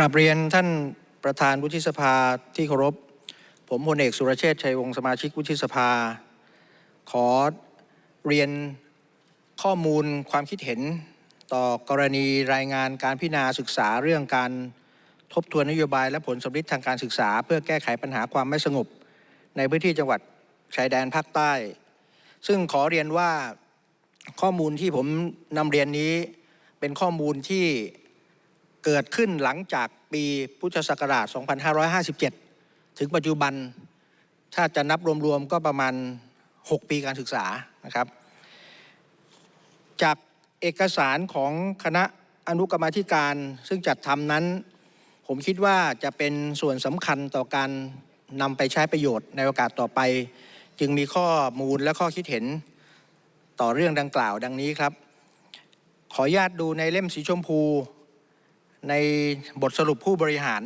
กราบเรียนท่านประธานวุฒิสภาที่เคารพ ผมพลเอกสุรเชษฐ์ชัยวงศ์สมาชิกวุฒิสภา ขอเรียนข้อมูลความคิดเห็นต่อกรณีรายงานการพิจารณาศึกษาเรื่องการทบทวนนโยบายและผลสำลิดทางการศึกษา เพื่อแก้ไขปัญหาความไม่สงบ ในพื้นที่จังหวัดชายแดนภาคใต้ ซึ่งขอเรียนว่าข้อมูลที่ผมนำเรียนนี้เป็นข้อมูลที่ เกิดขึ้นหลังจากปีพุทธศักราช 2557 ถึงปัจจุบัน ถ้าจะนับรวมๆก็ประมาณ 6 ปีการศึกษานะครับ จากเอกสารของคณะอนุกรรมธิการซึ่งจัดทำนั้น ผมคิดว่าจะเป็นส่วนสำคัญต่อการนำไปใช้ประโยชน์ในโอกาสต่อไป จึงมีข้อมูลและข้อคิดเห็นต่อเรื่องดังกล่าวดังนี้ครับ ขออนุญาตดูในเล่มสีชมพู ในบทสรุปผู้บริหาร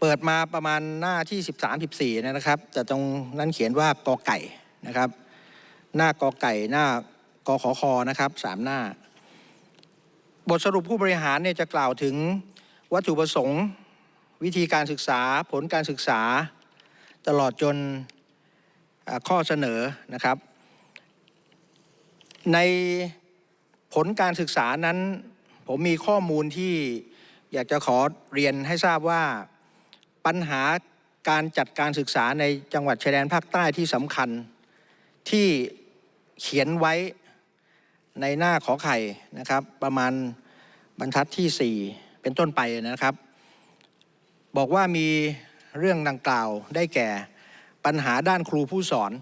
เปิดมาประมาณหน้าที่ 13 14นะครับ แต่ตรงนั้นเขียนว่ากอไก่นะครับ หน้ากอไก่หน้ากอขอคอนะครับสามหน้า บทสรุปผู้บริหารเนี่ยจะกล่าวถึงวัตถุประสงค์ วิธีการศึกษาผลการศึกษา ตลอดจนข้อเสนอนะครับ ใน ผลการศึกษานั้นผมมีข้อมูลที่อยากจะขอเรียนให้ทราบว่าปัญหาการจัดการศึกษาในจังหวัดชายแดนภาคใต้ที่สำคัญ ที่เขียนไว้ในหน้าขอไข่นะครับ ประมาณบรรทัดที่ 4 เป็นต้นไปนะครับ บอกว่ามีเรื่องดังกล่าวได้แก่ปัญหาด้านครูผู้สอน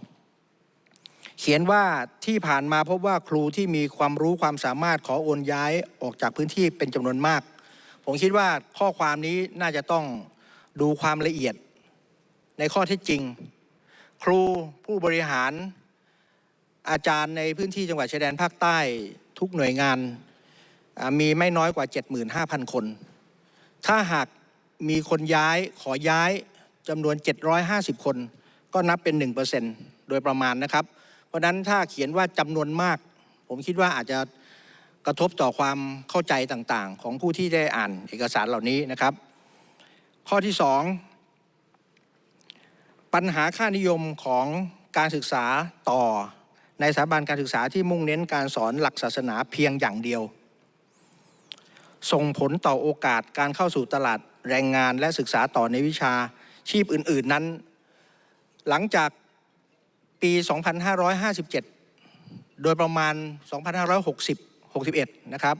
เขียนว่าที่ผ่านมาพบว่าครูที่มีความรู้ความสามารถขอโอนย้ายออกจากพื้นที่เป็นจำนวนมาก ผมคิดว่าข้อความนี้น่าจะต้องดูความละเอียดในข้อเท็จจริง ครูผู้บริหารอาจารย์ในพื้นที่จังหวัดชายแดนภาคใต้ทุกหน่วยงานมีไม่น้อยกว่า 75,000 คน ถ้าหากมีคนย้ายขอย้ายจำนวน 750 คน ก็นับเป็น 1%โดยประมาณนะครับ เพราะฉะนั้นถ้าเขียนว่าจำนวนมาก ผมคิดว่าอาจจะกระทบต่อความเข้าใจต่างๆ ของผู้ที่ได้อ่านเอกสารเหล่านี้นะครับ ข้อที่สองปัญหาค่านิยมของการศึกษาต่อในสถาบันการศึกษาที่มุ่งเน้นการสอนหลักศาสนาเพียงอย่างเดียว ส่งผลต่อโอกาสการเข้าสู่ตลาดแรงงานและศึกษาต่อในวิชาชีพอื่น ๆนั้น หลังจาก ปี2557โดยประมาณ2560 61นะครับ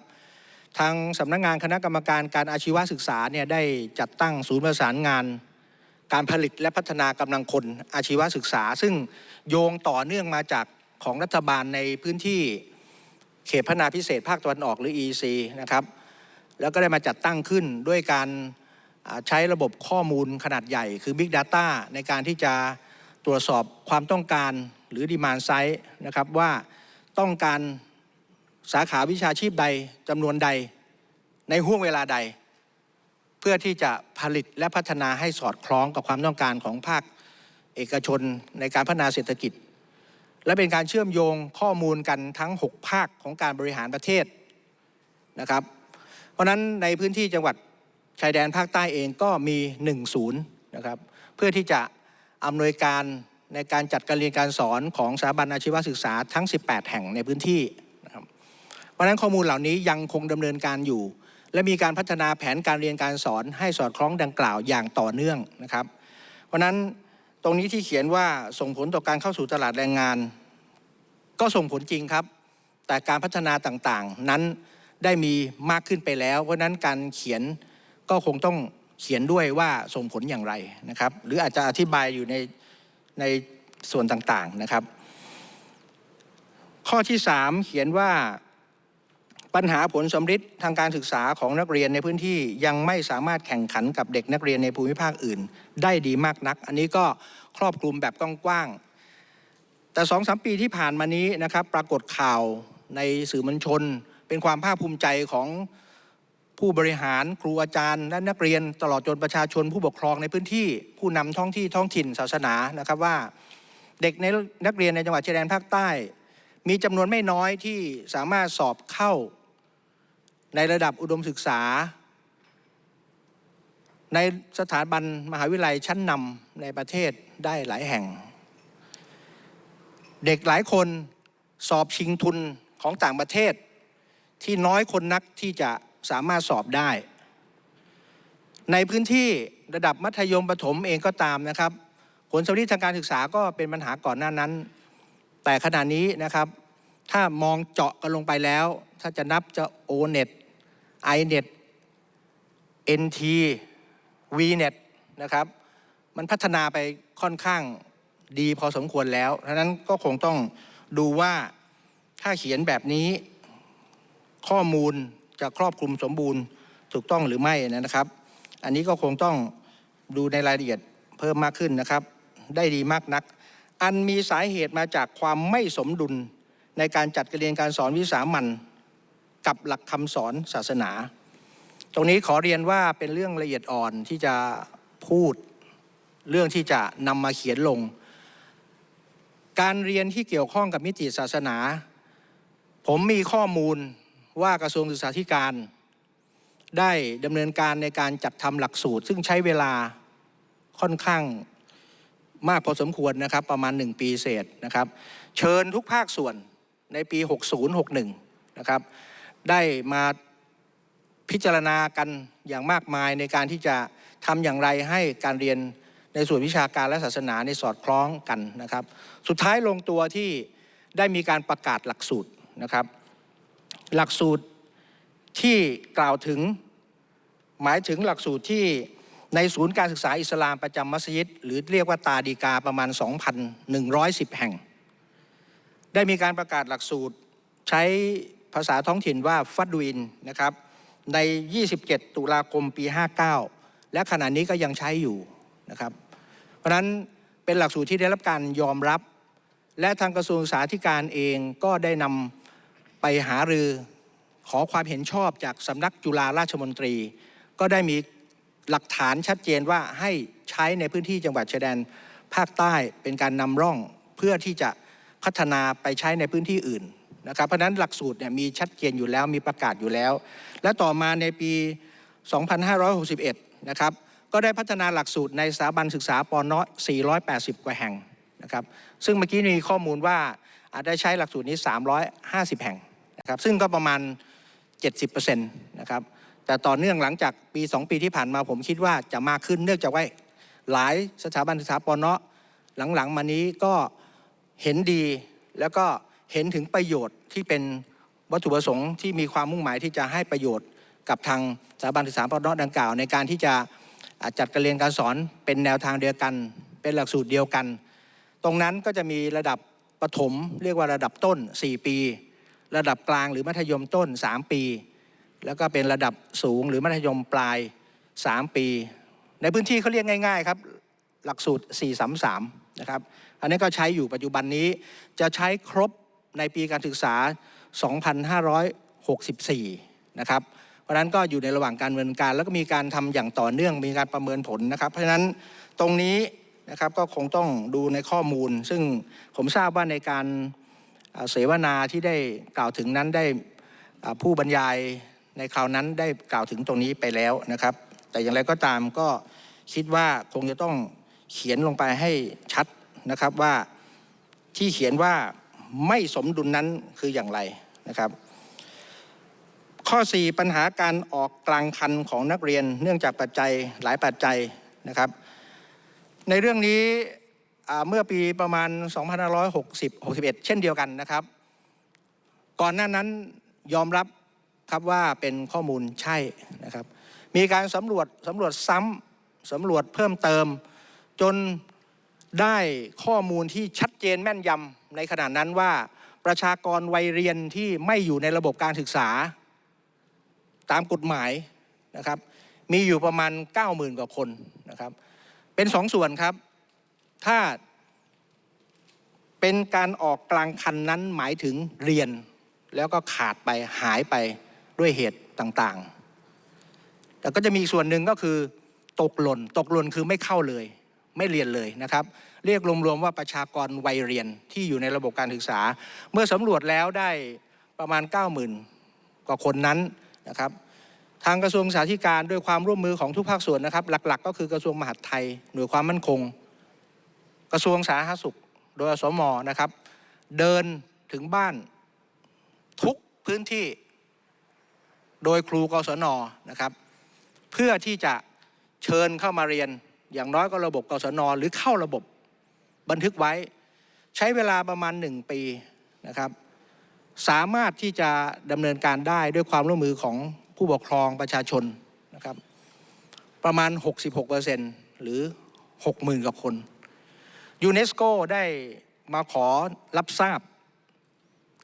ทางสำนักงงานคณะกรรมการการอาชีวศึกษาเนี่ยได้จัดตั้งศูนย์ประสานงาน การผลิตและพัฒนากำลังคนอาชีวศึกษา ซึ่งโยงต่อเนื่องมาจากของรัฐบาลในพื้นที่เขตพัฒนาพิเศษภาคตะวันออกหรือ EC นะครับแล้วก็ได้มาจัดตั้งขึ้นด้วยการใช้ระบบข้อมูลขนาดใหญ่คือ Big Data ในการที่จะ ตรวจสอบความต้องการหรือ Demand Side นะครับว่าต้องการสาขาวิชาชีพใดจำนวนใดในห่วงเวลาใด เพื่อที่จะผลิตและพัฒนาให้สอดคล้องกับความต้องการของภาคเอกชนในการพัฒนาเศรษฐกิจ และเป็นการเชื่อมโยงข้อมูลกันทั้ง 6 ภาคของการบริหารประเทศนะครับ เพราะฉะนั้นในพื้นที่จังหวัดชายแดนภาคใต้เองก็มี 1 ศูนย์นะครับเพื่อที่จะ อำนวยการในการจัดการเรียนการสอนของสถาบันอาชีวศึกษาทั้ง 18 แห่งในพื้นที่นะครับเพราะฉะนั้นข้อมูลเหล่านี้ยังคงดำเนินการอยู่ และมีการพัฒนาแผนการเรียนการสอนให้สอดคล้องดังกล่าวอย่างต่อเนื่องนะครับ เพราะฉะนั้นตรงนี้ที่เขียนว่าส่งผลต่อการเข้าสู่ตลาดแรงงาน ก็ส่งผลจริงครับ แต่การพัฒนาต่างๆ นั้นได้มีมากขึ้นไปแล้ว เพราะนั้นการเขียนก็คงต้อง เขียนด้วยว่าส่งผลอย่างไรนะครับ หรืออาจจะอธิบายอยู่ในในส่วนต่างๆนะครับ ข้อที่ 3 เขียนว่าปัญหาผลสำฤทธิ์ทางการศึกษาของนักเรียนในพื้นที่ยังไม่สามารถแข่งขันกับเด็กนักเรียนในภูมิภาคอื่น ได้ดีมากนัก อันนี้ก็ครอบคลุมแบบกว้างๆแต่สองสามปีที่ผ่านมานี้นะครับ ปรากฏข่าวในสื่อมวลชน เป็นความภาคภูมิใจของ ผู้บริหารครูอาจารย์และนักเรียนตลอดจนประชาชนผู้ปกครองในพื้นที่ ผู้นำท้องที่ท้องถิ่นศาสนานะครับว่า เด็กในนักเรียนในจังหวัดชายแดนภาคใต้ มีจำนวนไม่น้อยที่สามารถสอบเข้า ในระดับอุดมศึกษา ในสถาบันมหาวิทยาลัยชั้นนำในประเทศได้หลายแห่ง เด็กหลายคนสอบชิงทุนของต่างประเทศ ที่น้อยคนนักที่จะ สามารถสอบได้ ในพื้นที่ระดับมัธยมประถมเองก็ตามนะครับ ผลสำลิดทางการศึกษาก็เป็นปัญหาก่อนหน้านั้น แต่ขณะนี้นะครับ ถ้ามองเจาะกันลงไปแล้ว ถ้าจะนับจะ O-net I-net NT VNet นะครับ มันพัฒนาไปค่อนข้างดีพอสมควรแล้วดังนั้นก็คงต้องดูว่าถ้าเขียนแบบนี้ข้อมูล จะครอบคลุมสมบูรณ์ถูกต้องหรือไม่นะครับ อันนี้ก็คงต้องดูในรายละเอียดเพิ่มมากขึ้นนะครับ ได้ดีมากนัก อันมีสาเหตุมาจากความไม่สมดุลในการจัดการเรียนการสอนวิสามันกับหลักคำสอนศาสนา ตรงนี้ขอเรียนว่าเป็นเรื่องละเอียดอ่อนที่จะพูดเรื่องที่จะนำมาเขียนลง การเรียนที่เกี่ยวข้องกับมิติศาสนา ผมมีข้อมูล ว่ากระทรวงศึกษาธิการ ได้ดำเนินการในการจัดทำหลักสูตร ซึ่งใช้เวลาค่อนข้างมากพอสมควรนะครับ ประมาณ 1 ปีเศษนะครับ เชิญทุกภาคส่วนในปี 60-61 นะครับ ได้มาพิจารณากันอย่างมากมายในการที่จะทำอย่างไรให้การเรียนในส่วนวิชาการและศาสนาในสอดคล้องกันนะครับ สุดท้ายลงตัวที่ได้มีการประกาศหลักสูตรนะครับ หลักสูตรที่กล่าวถึงหมายถึงหลักสูตรที่ในศูนย์การศึกษาอิสลามประจำมัสยิด หรือเรียกว่าตาดีกาประมาณ 2,110 แห่ง ได้มีการประกาศหลักสูตรใช้ภาษาท้องถิ่นว่าฟัดดุอินนะครับใน 27 ตุลาคมปี 59 และขณะนี้ก็ยังใช้อยู่นะครับ เพราะนั้นเป็นหลักสูตรที่ได้รับการยอมรับ และทางกระทรวงศึกษาธิการเองก็ได้นำ ไปหารือขอความเห็นชอบจากสำนักจุฬาราชมนตรี ก็ได้มีหลักฐานชัดเจนว่าให้ใช้ในพื้นที่จังหวัดชายแดนภาคใต้เป็นการนำร่องเพื่อที่จะพัฒนาไปใช้ในพื้นที่อื่นนะครับเพราะนั้นหลักสูตรเนี่ยมีชัดเจนอยู่แล้วมีประกาศอยู่แล้ว และต่อมาในปี 2561 นะครับก็ได้พัฒนาหลักสูตรในสถาบันศึกษาปอน480 กว่าแห่งนะครับซึ่งเมื่อกี้มีข้อมูลว่า ได้ใช้หลักสูตรนี้ 350 แห่งนะครับซึ่งก็ประมาณ 70%นะครับแต่ต่อเนื่องหลังจากปี 2 ปีที่ผ่านมาผมคิดว่าจะมากขึ้นเนื่องจากว่าหลายสถาบันศึกษาปอนาะหลังๆ มานี้ก็เห็นดีแล้วก็เห็นถึงประโยชน์ที่เป็นวัตถุประสงค์ที่มีความมุ่งหมายที่จะให้ประโยชน์กับทางสถาบันศึกษาปอนดังกล่าว ในการที่จะจัดการเรียนการสอนเป็นแนวทางเดียวกัน เป็นหลักสูตรเดียวกัน ตรงนั้นก็จะมีระดับ ประถมเรียกว่าระดับต้น 4 ปี ระดับกลางหรือมัธยมต้น 3 ปี แล้วก็เป็นระดับสูงหรือมัธยมปลาย 3 ปี ในพื้นที่เขาเรียกง่าย ๆ ครับ หลักสูตร 433 นะครับ อันนี้ก็ใช้อยู่ปัจจุบันนี้จะใช้ครบในปีการศึกษา 2564 นะครับเพราะนั้นก็อยู่ในระหว่างการดำเนินการ แล้วก็มีการทำอย่างต่อเนื่องมีการประเมินผลนะครับ เพราะฉะนั้นตรงนี้ นะครับก็คงต้องดูในข้อมูล ซึ่งผมทราบว่าในการเสวนาที่ได้กล่าวถึงนั้นได้ผู้บรรยายในคราวนั้นได้กล่าวถึงตรงนี้ไปแล้วนะครับ แต่อย่างไรก็ตามก็คิดว่าคงจะต้องเขียนลงไปให้ชัดนะครับว่าที่เขียนว่าไม่สมดุลนั้นคืออย่างไรนะครับ ข้อ 4 ปัญหาการออกกลางคันของนักเรียน เนื่องจากปัจจัยหลายปัจจัยนะครับ ในเรื่องนี้เมื่อปีประมาณ 2560-61 เช่นเดียวกันนะครับ ก่อนหน้านั้นยอมรับครับว่าเป็นข้อมูลใช่นะครับ มีการสำรวจสำรวจซ้ำสำรวจเพิ่มเติม จนได้ข้อมูลที่ชัดเจนแม่นยำในขณะนั้นว่าประชากรวัยเรียนที่ไม่อยู่ในระบบการศึกษา ตามกฎหมายนะครับ มีอยู่ประมาณ 90,000 กว่าคนนะครับ เป็นสองส่วนครับ ถ้าเป็นการออกกลางคันนั้นหมายถึงเรียน แล้วก็ขาดไปหายไปด้วยเหตุต่างๆ แต่ก็จะมีส่วนหนึ่งก็คือ ตกหล่น ตกหล่นคือไม่เข้าเลย ไม่เรียนเลยนะครับ เรียกรวมๆว่าประชากรวัยเรียนที่อยู่ในระบบการศึกษา เมื่อสำรวจแล้วได้ประมาณ 90,000 กว่าคนนั้นนะครับ ทางกระทรวงสาธารณการด้วยความร่วมมือของทุกภาคส่วนนะครับ หลัก ๆ ก็คือกระทรวงมหาดไทยหน่วยความมั่นคง กระทรวงสาธารณสุข โดยอสมนะครับ เดินถึงบ้านทุกพื้นที่ โดยครูกศนนะครับ เพื่อที่จะเชิญเข้ามาเรียน อย่างน้อยก็ระบบกศนหรือเข้าระบบบันทึกไว้ ใช้เวลาประมาณหนึ่งปีนะครับ สามารถที่จะดำเนินการได้ด้วยความร่วมมือของ ผู้ปกครองประชาชนนะครับประมาณ 66%หรือ 60,000กว่าคนยูเนสโกได้มาขอรับทราบ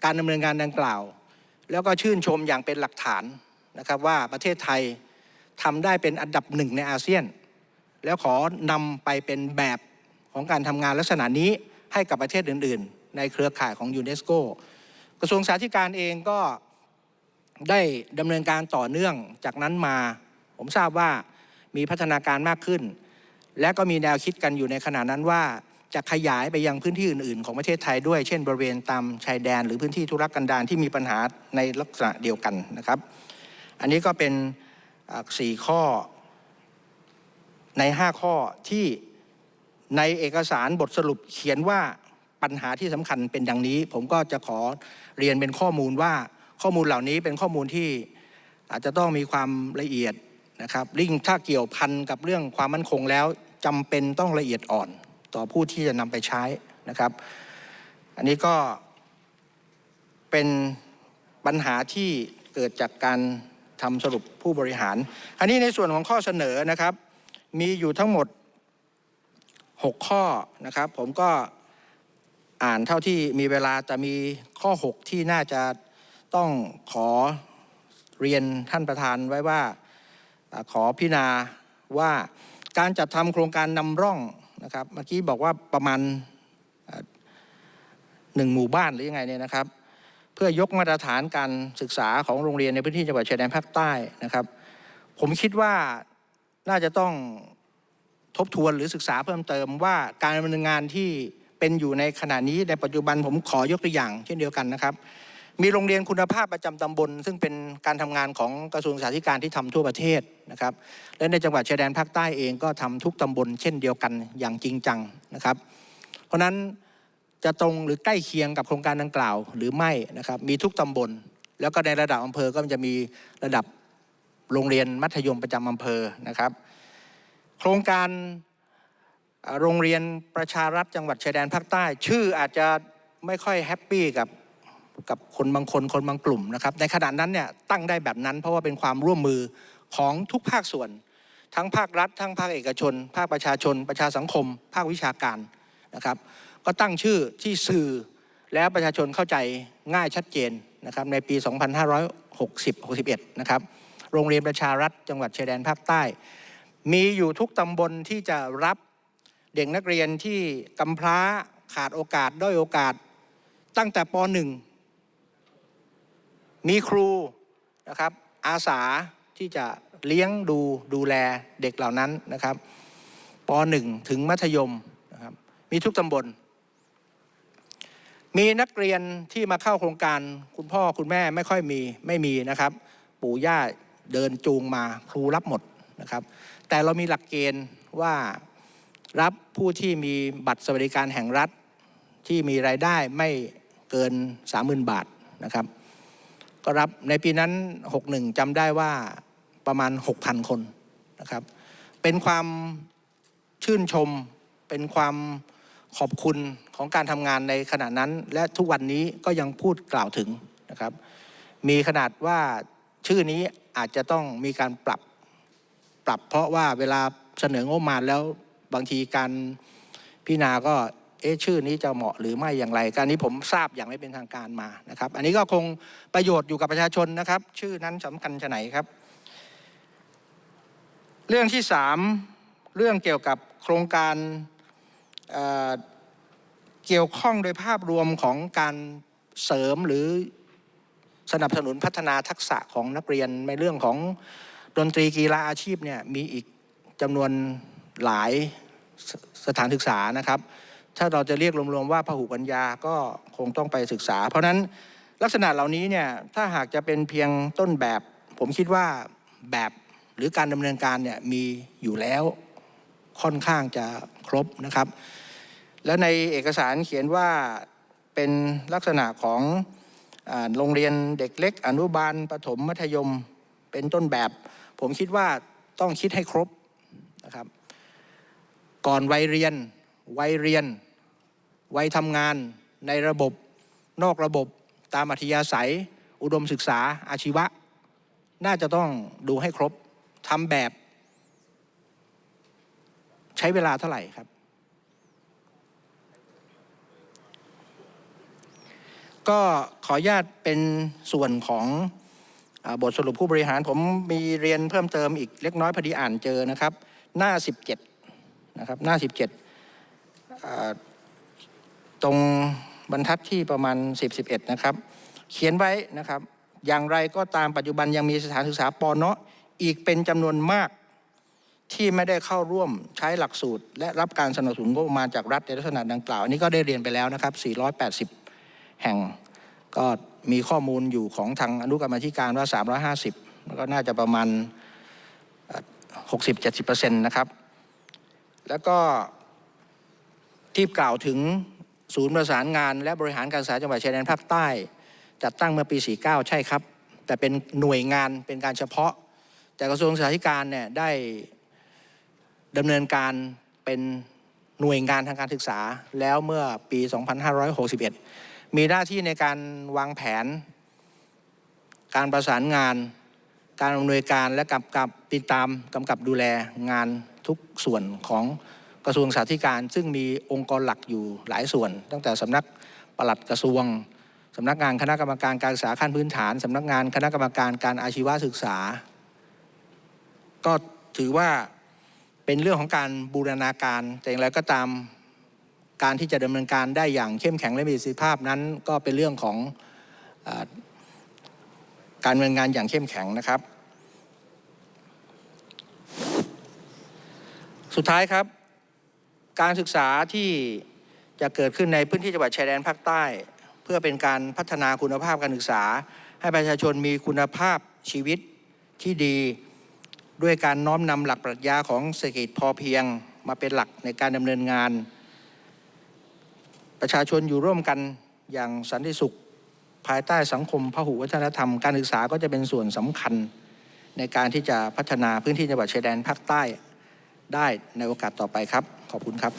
การดำเนินงานดังกล่าว แล้วก็ชื่นชมอย่างเป็นหลักฐานนะครับว่าประเทศไทยทำได้เป็นอันดับหนึ่งในอาเซียน แล้วขอนำไปเป็นแบบของการทำงานลักษณะนี้ให้กับประเทศอื่น ๆ ในเครือข่ายของยูเนสโกกระทรวงสาธารณการเองก็ ได้ดำเนินการต่อเนื่องจากนั้นมา ผมทราบว่ามีพัฒนาการมากขึ้น และก็มีแนวคิดกันอยู่ในขณะนั้นว่าจะขยายไปยังพื้นที่อื่น ๆ ของประเทศไทยด้วย เช่น บริเวณตามชายแดน หรือพื้นที่ธุรกันดารที่มีปัญหาในลักษณะเดียวกันนะครับ อันนี้ก็เป็นสี่ข้อใน 5 ข้อที่ในเอกสารบทสรุปเขียนว่าปัญหาที่สำคัญเป็นดังนี้ ผมก็จะขอเรียนเป็นข้อมูลว่า ข้อมูลเหล่านี้เป็นข้อมูลที่อาจจะต้องมีความละเอียดนะครับลิ่งถ้าเกี่ยวพันกับเรื่องความมั่นคงแล้วจำเป็นต้องละเอียดอ่อน ต่อผู้ที่จะนำไปใช้นะครับ อันนี้ก็เป็นปัญหาที่เกิดจากการทำสรุปผู้บริหาร อันนี้ในส่วนของข้อเสนอนะครับ มีอยู่ทั้งหมด 6 ข้อนะครับ ผมก็อ่านเท่าที่มีเวลาแต่มีข้อ 6 ที่น่าจะ ต้องขอเรียนท่านประธานไว้ว่าขอพิจารณาว่าการจัดทำโครงการนำร่องนะครับ เมื่อกี้บอกว่าประมาณหนึ่งหมู่บ้านหรือยังไงเนี่ยนะครับ เพื่อยกมาตรฐานการศึกษาของโรงเรียนในพื้นที่จังหวัดชายแดนภาคใต้นะครับ ผมคิดว่าน่าจะต้องทบทวนหรือศึกษาเพิ่มเติมว่าการดำเนินงานที่เป็นอยู่ในขณะนี้ในปัจจุบันผมขอยกตัวอย่างเช่นเดียวกันนะครับ มีโรงเรียนคุณภาพประจำตำบล ซึ่งเป็นการทำงานของกระทรวงสาธารณสุขที่ทำทั่วประเทศนะครับ และในจังหวัดชายแดนภาคใต้เองก็ทำทุกตำบล เช่นเดียวกันอย่างจริงจังนะครับ เพราะฉะนั้นจะตรงหรือใกล้เคียงกับโครงการดังกล่าวหรือไม่นะครับ มีทุกตำบล แล้วก็ในระดับอำเภอก็จะมีระดับโรงเรียนมัธยมประจำอำเภอนะครับ โครงการโรงเรียนประชารัฐจังหวัดชายแดนภาคใต้ ชื่ออาจจะไม่ค่อยแฮปปี้กับ กับคนบางคนคนบางกลุ่มนะครับในขณะนั้นเนี่ยตั้งได้แบบนั้น เพราะว่าเป็นความร่วมมือของทุกภาคส่วน ทั้งภาครัฐ ทั้งภาคเอกชน ภาคประชาชน ประชาสังคม ภาควิชาการนะครับ ก็ตั้งชื่อที่สื่อแล้วประชาชนเข้าใจง่ายชัดเจนนะครับในปี 2560-61 นะครับโรงเรียนประชารัฐจังหวัดชายแดนภาคใต้ มีอยู่ทุกตำบลที่จะรับเด็กนักเรียนที่กำพร้าขาดโอกาสด้อยโอกาสตั้งแต่ป .1 มีครูนะครับอาสาที่จะเลี้ยงดูดูแลเด็กเหล่านั้นนะครับป .1 ถึงมัธยมนะครับมีทุกตำบล มีนักเรียนที่มาเข้าโครงการคุณพ่อคุณแม่ไม่ค่อยมีไม่มีนะครับ ปู่ย่าเดินจูงมาครูรับหมดนะครับ แต่เรามีหลักเกณฑ์ว่ารับผู้ที่มีบัตรสวัสดิการแห่งรัฐที่มีรายได้ไม่เกิน 30,000 บาทนะครับ ก็รับในปีนั้น 61จำได้ว่าประมาณ 6,000 คนนะครับ เป็นความชื่นชม เป็นความขอบคุณของการทำงานในขณะนั้น และทุกวันนี้ก็ยังพูดกล่าวถึงนะครับ มีขนาดว่าชื่อนี้อาจจะต้องมีการปรับปรับ เพราะว่าเวลาเสนองบประมาณแล้วบางทีการพิจารณาก็ เอ๊ะชื่อนี้จะเหมาะหรือไม่อย่างไรการนี้ผมทราบอย่างไม่เป็นทางการมานะครับ อันนี้ก็คงประโยชน์อยู่กับประชาชนนะครับ ชื่อนั้นสำคัญชะไหนครับ เรื่องที่สามเรื่องเกี่ยวกับโครงการเเกี่ยวข้องโดยภาพรวมของการเสริมหรือสนับสนุนพัฒนาทักษะของนักเรียนในเรื่องของดนตรีกีฬาอาชีพเนี่ยมีอีกจำนวนหลายสสถานศึกษานะครับ ถ้าเราจะเรียกรวมๆว่าพหุปัญญาก็คงต้องไปศึกษา เพราะนั้นลักษณะเหล่านี้เนี่ยถ้าหากจะเป็นเพียงต้นแบบ ผมคิดว่าแบบหรือการดำเนินการเนี่ยมีอยู่แล้วค่อนข้างจะครบนะครับ และในเอกสารเขียนว่าเป็นลักษณะของโรงเรียนเด็กเล็ก อนุบาลประถมมัธยมเป็นต้นแบบ ผมคิดว่าต้องคิดให้ครบนะครับ ก่อนวัยเรียน วัยเรียน วัยทำงานในระบบ นอกระบบตามอัธยาศัย อุดมศึกษาอาชีวะ น่าจะต้องดูให้ครบทำแบบ ใช้เวลาเท่าไหร่ครับ ก็ขออนุญาตเป็นส่วนของอบทสรุปผู้บริหารผมมีเรียนเพิ่มเติมอีกเล็กน้อยพอดีอ่านเจอนะครับ หน้า 17 นะครับ หน้า 17 ตรงบรรทัดที่ประมาณ 10 11 นะครับ เขียนไว้นะครับ อย่างไรก็ตามปัจจุบันยังมีสถานศึกษาปอนเนาะอีกเป็นจำนวนมากที่ไม่ได้เข้าร่วมใช้หลักสูตร และรับการสนับสนุนงบประมาณจากรัฐในลักษณะดังกล่าว อันนี้ก็ได้เรียนไปแล้วนะครับ 480 แห่ง ก็มีข้อมูลอยู่ของทางอนุกรรมธิการว่า 350 แล้วก็น่าจะประมาณ 60-70%นะครับ แล้วก็ ที่กล่าวถึงศูนย์ประสานงาน และบริหารการศึกษาจังหวัดชายแดนภาคใต้ จัดตั้งเมื่อปี 49 ใช่ครับ แต่เป็นหน่วยงานเป็นการเฉพาะ แต่กระทรวงศึกษาธิการเนี่ยได้ดำเนินการเป็นหน่วยงานทางการศึกษา แล้วเมื่อปี 2561 มีหน้าที่ในการวางแผน การประสานงาน การอำนวยการและกำกับติดตามกำกับดูแลงานทุกส่วนของ กระทรวงสาธการ ซึ่งมีองค์กรหลักอยู่หลายส่วน ตั้งแต่สำนักปลัดกระทรวงสำนักงานคณะกรรมการการศึกษาขั้นพื้นฐานสำนักงานคณะกรรมการการอาชีวศึกษา ก็ถือว่าเป็นเรื่องของการบูรณาการ แต่อย่างไรก็ตามการที่จะดำเนินการได้อย่างเข้มแข็งและมีประสิทธิภาพนั้น ก็เป็นเรื่องของอการดำเนินงานอย่างเข้มแข็งนะครับ สุดท้ายครับ การศึกษาที่จะเกิดขึ้นในพื้นที่จังหวัดชายแดนภาคใต้ เพื่อเป็นการพัฒนาคุณภาพการศึกษา ให้ประชาชนมีคุณภาพชีวิตที่ดี ด้วยการน้อมนำหลักปรัชญาของเศรษฐกิจพอเพียงมาเป็นหลักในการดำเนินงาน ประชาชนอยู่ร่วมกันอย่างสันติสุข ภายใต้สังคมพหุวัฒนธรรม การศึกษาก็จะเป็นส่วนสำคัญในการที่จะพัฒนาพื้นที่จังหวัดชายแดนภาคใต้ ได้ในโอกาสต่อไปครับ ขอบคุณครับ